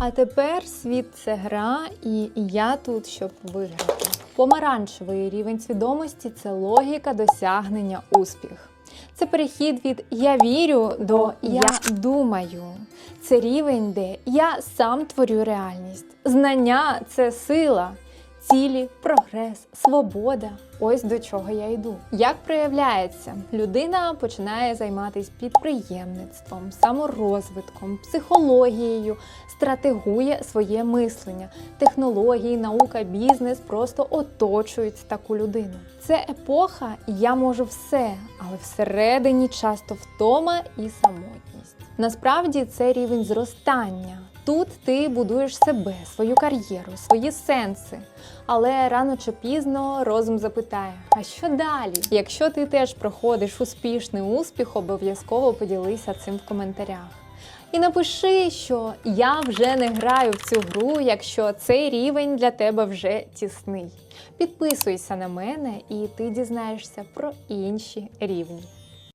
А тепер світ це гра, і я тут, щоб виграти. Помаранчевий рівень свідомості це логіка досягнення успіх. Це перехід від я вірю до я думаю. Це рівень, де я сам творю реальність. Знання це сила, цілі, прогрес, свобода. Ось до чого я йду. Як проявляється, людина починає займатися підприємництвом, саморозвитком, психологією, стратегує своє мислення. Технології, наука, бізнес просто оточують таку людину. Це епоха я можу все, але всередині часто втома і самотність. Насправді це рівень зростання. Тут ти будуєш себе, свою кар'єру, свої сенси. Але рано чи пізно розум запитає: а що далі? Якщо ти теж проходиш успішний успіх, обов'язково поділися цим в коментарях. І напиши, що я вже не граю в цю гру, якщо цей рівень для тебе вже тісний. Підписуйся на мене, і ти дізнаєшся про інші рівні.